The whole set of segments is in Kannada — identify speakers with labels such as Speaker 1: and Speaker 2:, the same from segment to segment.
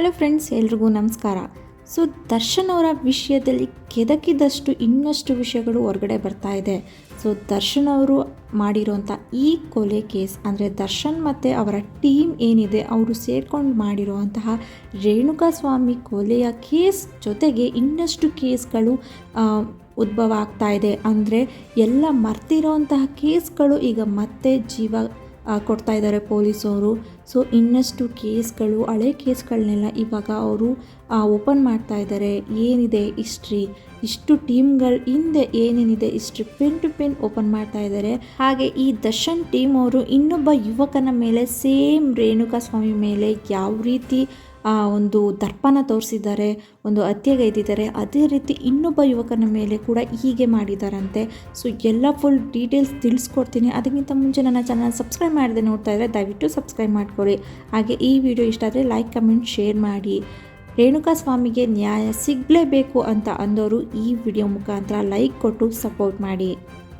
Speaker 1: ಹಲೋ ಫ್ರೆಂಡ್ಸ್, ಎಲ್ರಿಗೂ ನಮಸ್ಕಾರ. ಸೊ, ದರ್ಶನ್ ಅವರ ವಿಷಯದಲ್ಲಿ ಕೆದಕಿದಷ್ಟು ಇನ್ನಷ್ಟು ವಿಷಯಗಳು ಹೊರಗಡೆ ಬರ್ತಾ ಇದೆ. ಸೊ, ದರ್ಶನ್ ಅವರು ಮಾಡಿರೋಂಥ ಈ ಕೊಲೆ ಕೇಸ್ ಅಂದರೆ ದರ್ಶನ್ ಮತ್ತು ಅವರ ಟೀಮ್ ಏನಿದೆ, ಅವರು ಸೇರ್ಕೊಂಡು ಮಾಡಿರುವಂತಹ ರೇಣುಕಾ ಸ್ವಾಮಿ ಕೊಲೆಯ ಕೇಸ್ ಜೊತೆಗೆ ಇನ್ನಷ್ಟು ಕೇಸ್ಗಳು ಉದ್ಭವ ಆಗ್ತಾ ಇದೆ. ಅಂದರೆ ಎಲ್ಲ ಮರ್ತಿರೋಂತಹ ಕೇಸ್ಗಳು ಈಗ ಮತ್ತೆ ಜೀವ ಕೊಡ್ತಾ ಇದ್ದಾರೆ ಪೊಲೀಸವರು. ಸೊ ಇನ್ನಷ್ಟು ಕೇಸ್ಗಳು, ಹಳೆ ಕೇಸ್ಗಳನ್ನೆಲ್ಲ ಇವಾಗ ಅವರು ಓಪನ್ ಮಾಡ್ತಾ ಇದ್ದಾರೆ. ಏನಿದೆ ಹಿಸ್ಟ್ರಿ ಇಷ್ಟು ಟೀಮ್ಗಳ ಹಿಂದೆ ಏನೇನಿದೆ ಇಷ್ಟು ಪಿನ್ ಟು ಪಿನ್ ಓಪನ್ ಮಾಡ್ತಾ ಇದ್ದಾರೆ. ಹಾಗೆ ಈ ದರ್ಶನ್ ಟೀಮ್ ಅವರು ಇನ್ನೊಬ್ಬ ಯುವಕನ ಮೇಲೆ ಸೇಮ್ ರೇಣುಕಾ ಸ್ವಾಮಿ ಮೇಲೆ ಯಾವ ರೀತಿ ಒಂದು ದರ್ಪಣ ತೋರಿಸಿದ್ದಾರೆ, ಒಂದು ಹತ್ಯೆಗೈದಿದ್ದಾರೆ. ಅದೇ ರೀತಿ ಇನ್ನೊಬ್ಬ ಯುವಕನ ಮೇಲೆ ಕೂಡ ಹೀಗೆ ಮಾಡಿದಾರಂತೆ. ಸೊ ಎಲ್ಲ ಫುಲ್ ಡೀಟೇಲ್ಸ್ ತಿಳಿಸ್ಕೊಡ್ತೀನಿ. ಅದಕ್ಕಿಂತ ಮುಂಚೆ ನನ್ನ ಚಾನಲ್ ಸಬ್ಸ್ಕ್ರೈಬ್ ಮಾಡದೆ ನೋಡ್ತಾ ಇದ್ದರೆ ದಯವಿಟ್ಟು ಸಬ್ಸ್ಕ್ರೈಬ್ ಮಾಡ್ಕೊಳ್ಳಿ. ಹಾಗೆ ಈ ವಿಡಿಯೋ ಇಷ್ಟ ಆದರೆ ಲೈಕ್ ಕಮೆಂಟ್ ಶೇರ್ ಮಾಡಿ. ರೇಣುಕಾ ಸ್ವಾಮಿಗೆ ನ್ಯಾಯ ಸಿಗಲೇಬೇಕು ಅಂತ ಅಂದವರು ಈ ವಿಡಿಯೋ ಮುಖಾಂತರ ಲೈಕ್ ಕೊಟ್ಟು ಸಪೋರ್ಟ್ ಮಾಡಿ.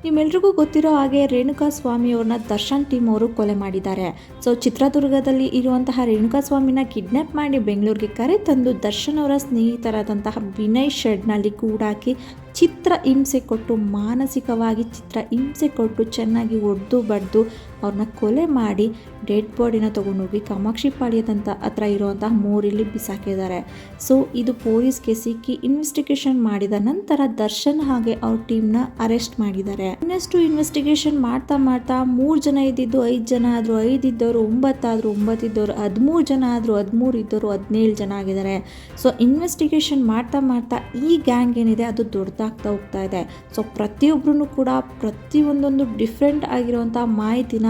Speaker 1: ನಿಮ್ಮೆಲ್ರಿಗೂ ಗೊತ್ತಿರೋ ಹಾಗೆ ರೇಣುಕಾ ಸ್ವಾಮಿ ಅವ್ರನ್ನ ದರ್ಶನ್ ಟೀಮ್ ಅವರು ಕೊಲೆ ಮಾಡಿದ್ದಾರೆ. ಸೊ ಚಿತ್ರದುರ್ಗದಲ್ಲಿ ಇರುವಂತಹ ರೇಣುಕಾ ಸ್ವಾಮಿನ ಕಿಡ್ನಾಪ್ ಮಾಡಿ ಬೆಂಗಳೂರಿಗೆ ಕರೆ ತಂದು ದರ್ಶನ್ ಅವರ ಸ್ನೇಹಿತರಾದಂತಹ ವಿನಯ್ ಶೆಡ್ನಲ್ಲಿ ಕೂಡಾಕಿ ಚಿತ್ರ ಹಿಂಸೆ ಕೊಟ್ಟು, ಮಾನಸಿಕವಾಗಿ ಚಿತ್ರ ಹಿಂಸೆ ಕೊಟ್ಟು ಚೆನ್ನಾಗಿ ಒಡೆದು ಬಡ್ದು ಅವ್ರನ್ನ ಕೊಲೆ ಮಾಡಿ ಡೆಡ್ ಬಾಡಿನ ತೊಗೊಂಡೋಗಿ ಕಾಮಾಕ್ಷಿ ಪಾಳ್ಯದಂತ ಹತ್ರ ಇರುವಂತಹ ಮೂರಿಲಿ ಬಿಸಾಕಿದ್ದಾರೆ. ಸೊ ಇದು ಪೊಲೀಸ್ಗೆ ಸಿಕ್ಕಿ ಇನ್ವೆಸ್ಟಿಗೇಷನ್ ಮಾಡಿದ ನಂತರ ದರ್ಶನ್ ಹಾಗೆ ಅವ್ರ ಟೀಮ್ನ ಅರೆಸ್ಟ್ ಮಾಡಿದ್ದಾರೆ. ಇನ್ನಷ್ಟು ಇನ್ವೆಸ್ಟಿಗೇಷನ್ ಮಾಡ್ತಾ ಮಾಡ್ತಾ ಮೂರು ಜನ ಇದ್ದಿದ್ದು ಐದು ಜನ ಆದರೂ ಐದು ಇದ್ದವರು ಒಂಬತ್ತಾದರೂ ಒಂಬತ್ತಿದ್ದವರು ಹದಿಮೂರು ಜನ ಆದರೂ ಹದಿಮೂರು ಇದ್ದವರು ಹದಿನೇಳು ಜನ ಆಗಿದ್ದಾರೆ. ಸೊ ಇನ್ವೆಸ್ಟಿಗೇಷನ್ ಮಾಡ್ತಾ ಮಾಡ್ತಾ ಈ ಗ್ಯಾಂಗ್ ಏನಿದೆ ಅದು ದೊಡ್ಡದಾಗ್ತಾ ಹೋಗ್ತಾ ಇದೆ. ಸೊ ಪ್ರತಿಯೊಬ್ಬರೂ ಕೂಡ ಪ್ರತಿಯೊಂದೊಂದು ಡಿಫ್ರೆಂಟ್ ಆಗಿರುವಂಥ ಮಾಹಿತಿನ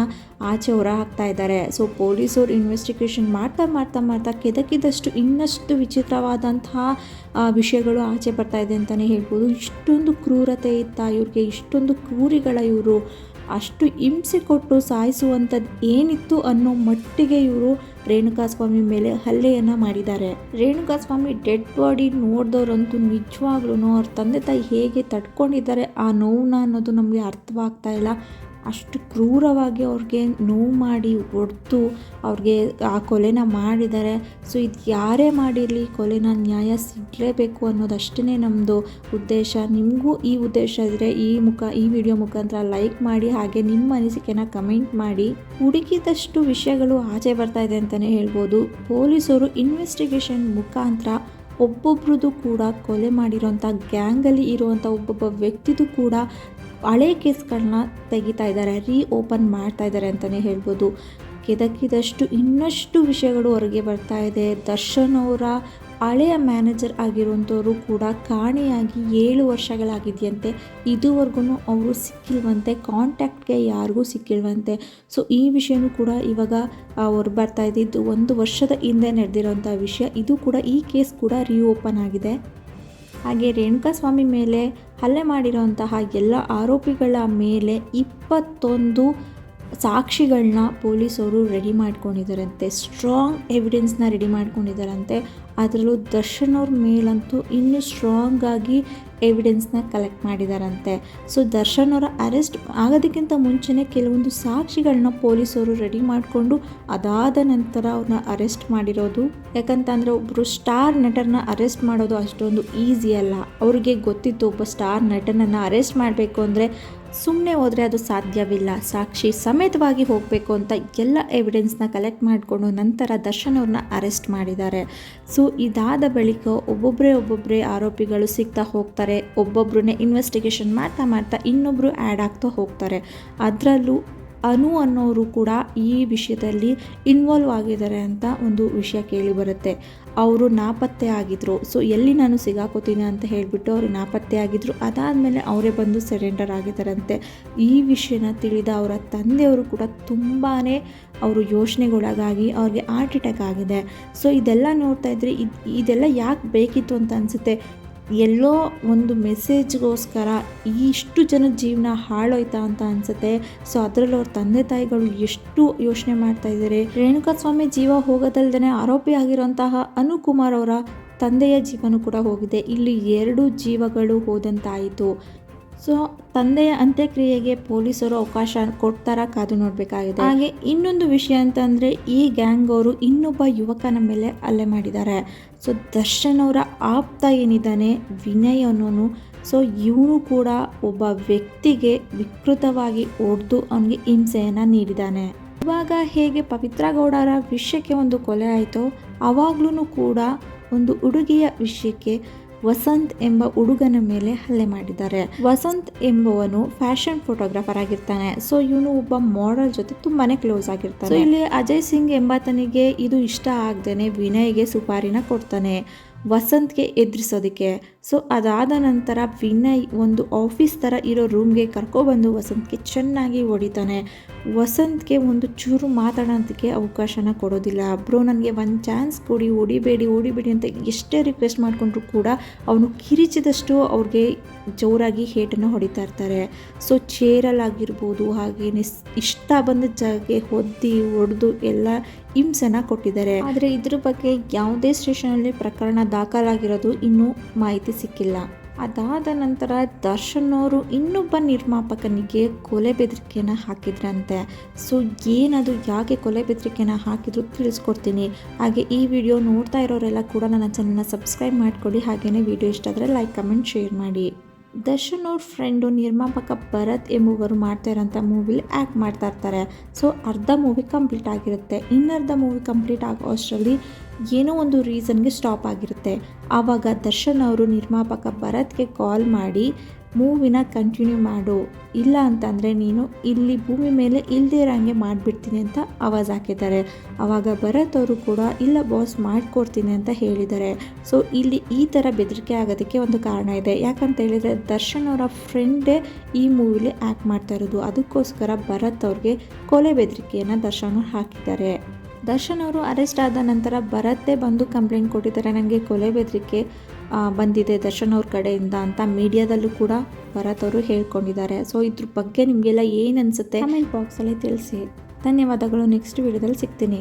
Speaker 1: ಆಚೆ ಹೊರ ಹಾಕ್ತಾ ಇದ್ದಾರೆ. ಸೊ ಪೊಲೀಸರು ಇನ್ವೆಸ್ಟಿಗೇಷನ್ ಮಾಡ್ತಾ ಮಾಡ್ತಾ ಮಾಡ್ತಾ ಕೆದಕಿದಷ್ಟು ಇನ್ನಷ್ಟು ವಿಚಿತ್ರವಾದಂತಹ ವಿಷಯಗಳು ಆಚೆ ಬರ್ತಾ ಇದೆ ಅಂತಲೇ ಹೇಳ್ಬೋದು. ಇಷ್ಟೊಂದು ಕ್ರೂರತೆ ಇತ್ತ ಇವ್ರಿಗೆ, ಇಷ್ಟೊಂದು ಕ್ರೂರಿಗಳ ಇವರು. ಅಷ್ಟು ಹಿಂಸೆ ಕೊಟ್ಟು ಸಾಯಿಸುವಂಥದ್ದು ಏನಿತ್ತು ಅನ್ನೋ ಮಟ್ಟಿಗೆ ಇವರು ರೇಣುಕಾ ಸ್ವಾಮಿ ಮೇಲೆ ಹಲ್ಲೆಯನ್ನು ಮಾಡಿದ್ದಾರೆ. ರೇಣುಕಾ ಸ್ವಾಮಿ ಡೆಡ್ ಬಾಡಿ ನೋಡಿದವರಂತೂ ನಿಜವಾಗ್ಲೂ ಅವ್ರ ತಂದೆ ತಾಯಿ ಹೇಗೆ ತಡ್ಕೊಂಡಿದ್ದಾರೆ, ಆ ನೋವನ್ನ ಅನ್ನೋದು ನಮಗೆ ಅರ್ಥವಾಗ್ತಾ ಇಲ್ಲ. ಅಷ್ಟು ಕ್ರೂರವಾಗಿ ಅವ್ರಿಗೆ ನೋವು ಮಾಡಿ ಹೊಡೆದು ಅವ್ರಿಗೆ ಆ ಕೊಲೆನ ಮಾಡಿದ್ದಾರೆ. ಸೊ ಇದು ಯಾರೇ ಮಾಡಿರಲಿ, ಕೊಲೆನ ನ್ಯಾಯ ಸಿಗಲೇಬೇಕು ಅನ್ನೋದಷ್ಟೇ ನಮ್ಮದು ಉದ್ದೇಶ. ನಿಮಗೂ ಈ ಉದ್ದೇಶ ಇದ್ದರೆ ಈ ಮುಖ, ಈ ವಿಡಿಯೋ ಮುಖಾಂತರ ಲೈಕ್ ಮಾಡಿ, ಹಾಗೆ ನಿಮ್ಮ ಅನಿಸಿಕೆನ ಕಮೆಂಟ್ ಮಾಡಿ. ಹುಡುಕಿದಷ್ಟು ವಿಷಯಗಳು ಆಚೆ ಬರ್ತಾ ಇದೆ ಅಂತಲೇ ಹೇಳ್ಬೋದು. ಪೊಲೀಸರು ಇನ್ವೆಸ್ಟಿಗೇಷನ್ ಮುಖಾಂತರ ಒಬ್ಬೊಬ್ರದ್ದು ಕೂಡ ಕೊಲೆ ಮಾಡಿರೋಂಥ ಗ್ಯಾಂಗಲ್ಲಿ ಇರುವಂಥ ಒಬ್ಬೊಬ್ಬ ವ್ಯಕ್ತಿದು ಕೂಡ ಹಳೆ ಕೇಸ್ಗಳನ್ನ ತೆಗಿತಾ ಇದ್ದಾರೆ ರೀ ಓಪನ್ ಮಾಡ್ತಾ ಇದ್ದಾರೆ ಅಂತಲೇ ಹೇಳ್ಬೋದು. ಕೆದಕಿದಷ್ಟು ಇನ್ನಷ್ಟು ವಿಷಯಗಳು ಹೊರಗೆ ಬರ್ತಾ ಇದೆ. ದರ್ಶನ್ ಅವರ ಹಳೆಯ ಮ್ಯಾನೇಜರ್ ಆಗಿರುವಂಥವರು ಕೂಡ ಕಾಣೆಯಾಗಿ ಏಳು ವರ್ಷಗಳಾಗಿದೆಯಂತೆ. ಇದುವರೆಗೂ ಅವರು ಸಿಕ್ಕಿಲ್ವಂತೆ, ಕಾಂಟ್ಯಾಕ್ಟ್ಗೆ ಯಾರಿಗೂ ಸಿಕ್ಕಿಲ್ವಂತೆ. ಸೊ, ಈ ವಿಷಯನೂ ಕೂಡ ಇವಾಗ ಅವ್ರು ಬರ್ತಾ ಇದ್ದಿದ್ದು ಒಂದು ವರ್ಷದ ಹಿಂದೆ ನಡೆದಿರೋಂಥ ವಿಷಯ. ಇದು ಕೂಡ ಈ ಕೇಸ್ ಕೂಡ ರೀಓಪನ್ ಆಗಿದೆ. ಹಾಗೆ ರೇಣುಕಾ ಸ್ವಾಮಿ ಮೇಲೆ ಹಲ್ಲೆ ಮಾಡಿರೋಂತಹ ಎಲ್ಲ ಆರೋಪಿಗಳ ಮೇಲೆ ಇಪ್ಪತ್ತೊಂದು ಸಾಕ್ಷಿಗಳನ್ನ ಪೊಲೀಸರು ರೆಡಿ ಮಾಡ್ಕೊಂಡಿದ್ದಾರಂತೆ. ಸ್ಟ್ರಾಂಗ್ ಎವಿಡೆನ್ಸ್ನ ರೆಡಿ ಮಾಡ್ಕೊಂಡಿದ್ದಾರಂತೆ. ಅದರಲ್ಲೂ ದರ್ಶನ್ ಅವ್ರ ಮೇಲಂತೂ ಇನ್ನೂ ಸ್ಟ್ರಾಂಗ್ ಆಗಿ ಎವಿಡೆನ್ಸ್ನ ಕಲೆಕ್ಟ್ ಮಾಡಿದಾರಂತೆ. ಸೊ ದರ್ಶನ್ ಅವರ ಅರೆಸ್ಟ್ ಆಗೋದಕ್ಕಿಂತ ಮುಂಚೆನೇ ಕೆಲವೊಂದು ಸಾಕ್ಷಿಗಳನ್ನ ಪೊಲೀಸರು ರೆಡಿ ಮಾಡಿಕೊಂಡು ಅದಾದ ನಂತರ ಅವ್ರನ್ನ ಅರೆಸ್ಟ್ ಮಾಡಿರೋದು. ಯಾಕಂತಂದರೆ ಒಬ್ಬರು ಸ್ಟಾರ್ ನಟರನ್ನ ಅರೆಸ್ಟ್ ಮಾಡೋದು ಅಷ್ಟೊಂದು ಈಸಿ ಅಲ್ಲ. ಅವ್ರಿಗೆ ಗೊತ್ತಿತ್ತು ಒಬ್ಬ ಸ್ಟಾರ್ ನಟನನ್ನು ಅರೆಸ್ಟ್ ಮಾಡಬೇಕು ಅಂದರೆ ಸುಮ್ಮನೆ ಹೋದರೆ ಅದು ಸಾಧ್ಯವಿಲ್ಲ. ಸಾಕ್ಷಿ ಸಮೇತವಾಗಿ ಹೋಗಬೇಕು ಅಂತ ಎಲ್ಲ ಎವಿಡೆನ್ಸ್ನ ಕಲೆಕ್ಟ್ ಮಾಡಿಕೊಂಡು ನಂತರ ದರ್ಶನ್ ಅವ್ರನ್ನ ಅರೆಸ್ಟ್ ಮಾಡಿದ್ದಾರೆ. ಸೊ ಇದಾದ ಬಳಿಕ ಒಬ್ಬೊಬ್ಬರೇ ಒಬ್ಬೊಬ್ಬರೇ ಆರೋಪಿಗಳು ಸಿಗ್ತಾ ಹೋಗ್ತಾರೆ. ಒಬ್ಬೊಬ್ಬರನ್ನೇ ಇನ್ವೆಸ್ಟಿಗೇಷನ್ ಮಾಡ್ತಾ ಮಾಡ್ತಾ ಇನ್ನೊಬ್ಬರು ಆ್ಯಡ್ ಆಗ್ತಾ ಹೋಗ್ತಾರೆ. ಅದರಲ್ಲೂ ಅನು ಅನ್ನೋರು ಕೂಡ ಈ ವಿಷಯದಲ್ಲಿ ಇನ್ವಾಲ್ವ್ ಆಗಿದ್ದಾರೆ ಅಂತ ಒಂದು ವಿಷಯ ಕೇಳಿ ಬರುತ್ತೆ. ಅವರು ನಾಪತ್ತೆ ಆಗಿದ್ರು. ಸೊ ಎಲ್ಲಿ ನಾನು ಸಿಗಾಕೋತೀನಿ ಅಂತ ಹೇಳಿಬಿಟ್ಟು ಅವರು ನಾಪತ್ತೆ ಆಗಿದ್ರು. ಅದಾದಮೇಲೆ ಅವರೇ ಬಂದು ಸರೆಂಡರ್ ಆಗಿದ್ದಾರಂತೆ. ಈ ವಿಷಯನ ತಿಳಿದ ಅವರ ತಂದೆಯವರು ಕೂಡ ತುಂಬಾ ಅವರು ಯೋಚನೆಗೊಳಗಾಗಿ ಅವ್ರಿಗೆ ಹಾರ್ಟ್ ಅಟ್ಯಾಕ್ ಆಗಿದೆ. ಸೊ ಇದೆಲ್ಲ ನೋಡ್ತಾ ಇದ್ರೆ ಇದು, ಇದೆಲ್ಲ ಯಾಕೆ ಬೇಕಿತ್ತು ಅಂತ ಅನಿಸುತ್ತೆ? ಎಲ್ಲೋ ಒಂದು ಮೆಸೇಜ್ಗೋಸ್ಕರ ಇಷ್ಟು ಜನ ಜೀವನ ಹಾಳೋಯ್ತಾ ಅಂತ ಅನ್ಸುತ್ತೆ. ಸೊ, ಅದರಲ್ಲಿ ಅವ್ರ ತಂದೆ ತಾಯಿಗಳು ಎಷ್ಟು ಯೋಚನೆ ಮಾಡ್ತಾ ಇದ್ದಾರೆ. ರೇಣುಕಾ ಸ್ವಾಮಿ ಜೀವ ಹೋಗೋದಲ್ದೇ ಆರೋಪಿ ಆಗಿರುವಂತಹ ಅನುಕುಮಾರ್ ಅವರ ತಂದೆಯ ಜೀವನ ಕೂಡ ಹೋಗಿದೆ. ಇಲ್ಲಿ ಎರಡು ಜೀವಗಳು ಹೋದಂತಾಯಿತು. ಸೊ, ತಂದೆಯ ಅಂತ್ಯಕ್ರಿಯೆಗೆ ಪೊಲೀಸರು ಅವಕಾಶ ಕೊಡ್ತಾರ ಕಾದು ನೋಡಬೇಕಾಗಿದೆ. ಹಾಗೆ ಇನ್ನೊಂದು ವಿಷಯ ಅಂತಂದರೆ, ಈ ಗ್ಯಾಂಗ್ ಅವರು ಇನ್ನೊಬ್ಬ ಯುವಕನ ಮೇಲೆ ಹಲ್ಲೆ ಮಾಡಿದ್ದಾರೆ. ಸೊ, ದರ್ಶನ್ ಅವರ ಆಪ್ತ ಏನಿದ್ದಾನೆ, ವಿನಯ್ ಅನ್ನೋನು, ಸೊ, ಇವನು ಕೂಡ ಒಬ್ಬ ವ್ಯಕ್ತಿಗೆ ವಿಕೃತವಾಗಿ ಹೊಡೆದು ಅವನಿಗೆ ಹಿಂಸೆಯನ್ನು ನೀಡಿದ್ದಾನೆ. ಇವಾಗ ಹೇಗೆ ಪವಿತ್ರ ಗೌಡರ ವಿಷಯಕ್ಕೆ ಒಂದು ಕೊಲೆ ಆಯಿತೋ ಆವಾಗ್ಲೂ ಕೂಡ ಒಂದು ಹುಡುಗಿಯ ವಿಷಯಕ್ಕೆ ವಸಂತ್ ಎಂಬ ಹುಡುಗನ ಮೇಲೆ ಹಲ್ಲೆ ಮಾಡಿದ್ದಾರೆ. ವಸಂತ್ ಎಂಬುವನು ಫ್ಯಾಷನ್ ಫೋಟೋಗ್ರಾಫರ್ ಆಗಿರ್ತಾನೆ. ಸೊ ಇವನು ಒಬ್ಬ ಮಾಡೆಲ್ ಜೊತೆ ತುಂಬಾನೇ ಕ್ಲೋಸ್ ಆಗಿರ್ತಾನೆ. ಇಲ್ಲಿ ಅಜಯ್ ಸಿಂಗ್ ಎಂಬಾತನಿಗೆ ಇದು ಇಷ್ಟ ಆಗ್ದೇನೆ ವಿನಯ್ಗೆ ಸುಪಾರಿನ ಕೊಡ್ತಾನೆ. ವಸಂತ್ಗೆ ಎದುರಿಸೋದಕ್ಕೆ. ಸೊ ಅದಾದ ನಂತರ ವಿನಯ್ ಒಂದು ಆಫೀಸ್ ಥರ ಇರೋ ರೂಮ್ಗೆ ಕರ್ಕೊಬಂದು ವಸಂತ್ಗೆ ಚೆನ್ನಾಗಿ ಹೊಡಿತಾನೆ. ವಸಂತ್ಗೆ ಒಂದು ಚೂರು ಮಾತಾಡೋದಕ್ಕೆ ಅವಕಾಶನ ಕೊಡೋದಿಲ್ಲ. ಬ್ರೋ, ನನಗೆ ಒಂದು ಚಾನ್ಸ್ ಕೊಡಿ, ಹೊಡಿಬೇಡಿ ಹೊಡಿಬೇಡಿ ಅಂತ ಎಷ್ಟೇ ರಿಕ್ವೆಸ್ಟ್ ಮಾಡಿಕೊಂಡ್ರು ಕೂಡ ಅವನು ಕಿರಿಚಿದಷ್ಟು ಅವ್ರಿಗೆ ಜೋರಾಗಿ ಹೇಟನ್ನು ಹೊಡಿತಾ ಇರ್ತಾರೆ. ಸೊ ಚೇರಲ್ಲಾಗಿರ್ಬೋದು ಹಾಗೆಯೇ ಇಷ್ಟ ಬಂದ ಜಾಗಕ್ಕೆ ಹೊದ್ದಿ ಹೊಡೆದು ಎಲ್ಲ ಹಿಂಸೆನ ಕೊಟ್ಟಿದ್ದಾರೆ. ಆದರೆ ಇದ್ರ ಬಗ್ಗೆ ಯಾವುದೇ ಸ್ಟೇಷನಲ್ಲಿ ಪ್ರಕರಣ ದಾಖಲಾಗಿರೋದು ಇನ್ನೂ ಮಾಹಿತಿ ಸಿಕ್ಕಿಲ್ಲ. ಅದಾದ ನಂತರ ದರ್ಶನ್ ಅವರು ಇನ್ನೊಬ್ಬ ನಿರ್ಮಾಪಕನಿಗೆ ಕೊಲೆ ಬೆದರಿಕೆಯನ್ನು ಹಾಕಿದ್ರಂತೆ. ಸೊ, ಏನದು, ಯಾಕೆ ಕೊಲೆ ಬೆದರಿಕೆಯನ್ನು ಹಾಕಿದ್ರು ತಿಳಿಸ್ಕೊಡ್ತೀನಿ. ಹಾಗೆ ಈ ವಿಡಿಯೋ ನೋಡ್ತಾ ಇರೋರೆಲ್ಲ ಕೂಡ ನನ್ನ ಚಾನಲ್ನ ಸಬ್ಸ್ಕ್ರೈಬ್ ಮಾಡ್ಕೊಳ್ಳಿ. ಹಾಗೆಯೇ ವಿಡಿಯೋ ಇಷ್ಟ ಆದರೆ ಲೈಕ್ ಕಮೆಂಟ್ ಶೇರ್ ಮಾಡಿ. ದರ್ಶನ್ ಅವ್ರ ಫ್ರೆಂಡು ನಿರ್ಮಾಪಕ ಭರತ್ ಎಂಬುವರು ಮಾಡ್ತಾ ಇರೋಂಥ ಮೂವಿಲಿ ಆ್ಯಕ್ಟ್ ಮಾಡ್ತಾ ಇರ್ತಾರೆ. ಸೊ, ಅರ್ಧ ಮೂವಿ ಕಂಪ್ಲೀಟ್ ಆಗಿರುತ್ತೆ. ಇನ್ನರ್ಧ ಮೂವಿ ಕಂಪ್ಲೀಟ್ ಆಗೋ ಅಷ್ಟರಲ್ಲಿ ಏನೋ ಒಂದು ರೀಸನ್ಗೆ ಸ್ಟಾಪ್ ಆಗಿರುತ್ತೆ. ಆವಾಗ ದರ್ಶನ್ ಅವರು ನಿರ್ಮಾಪಕ ಭರತ್ಗೆ ಕಾಲ್ ಮಾಡಿ, ಮೂವಿನ ಕಂಟಿನ್ಯೂ ಮಾಡು. ಇಲ್ಲ ಅಂತಂದರೆ ನೀನು ಇಲ್ಲಿ ಭೂಮಿ ಮೇಲೆ ಇಲ್ಲದೇ ಇರೋಂಗೆ ಮಾಡಿಬಿಡ್ತೀನಿ ಅಂತ ಆವಾಜ್ ಹಾಕಿದ್ದಾರೆ. ಆವಾಗ ಭರತ್ ಅವರು ಕೂಡ, ಇಲ್ಲ ಬಾಸ್, ಮಾಡಿಕೊಡ್ತೀನಿ ಅಂತ ಹೇಳಿದ್ದಾರೆ. ಸೊ, ಇಲ್ಲಿ ಈ ಥರ ಬೆದರಿಕೆ ಆಗೋದಕ್ಕೆ ಒಂದು ಕಾರಣ ಇದೆ. ಯಾಕಂತ ಹೇಳಿದರೆ ದರ್ಶನ್ ಅವರ ಫ್ರೆಂಡೇ ಈ ಮೂವಿಲಿ ಆ್ಯಕ್ಟ್ ಮಾಡ್ತಾ ಇರೋದು. ಅದಕ್ಕೋಸ್ಕರ ಭರತ್ ಅವ್ರಿಗೆ ಕೊಲೆ ಬೆದರಿಕೆಯನ್ನು ದರ್ಶನ್ ಹಾಕಿದ್ದಾರೆ. ದರ್ಶನ್ ಅವರು ಅರೆಸ್ಟ್ ಆದ ನಂತರ ಭರತ್ತೇ ಬಂದು ಕಂಪ್ಲೇಂಟ್ ಕೊಟ್ಟಿದ್ದಾರೆ. ನನಗೆ ಕೊಲೆ ಬೆದರಿಕೆ ಬಂದಿದೆ ದರ್ಶನ್ ಅವ್ರ ಕಡೆಯಿಂದ ಅಂತ ಮೀಡಿಯಾದಲ್ಲೂ ಕೂಡ ಭರತ್ ಅವರು ಹೇಳ್ಕೊಂಡಿದ್ದಾರೆ. ಸೊ ಇದ್ರ ಬಗ್ಗೆ ನಿಮಗೆಲ್ಲ ಏನು ಅನಿಸುತ್ತೆ? ಕಮೆಂಟ್ ಬಾಕ್ಸಲ್ಲಿ ತಿಳಿಸಿ. ಧನ್ಯವಾದಗಳು. ನೆಕ್ಸ್ಟ್ ವಿಡಿಯೋದಲ್ಲಿ ಸಿಗ್ತೀನಿ.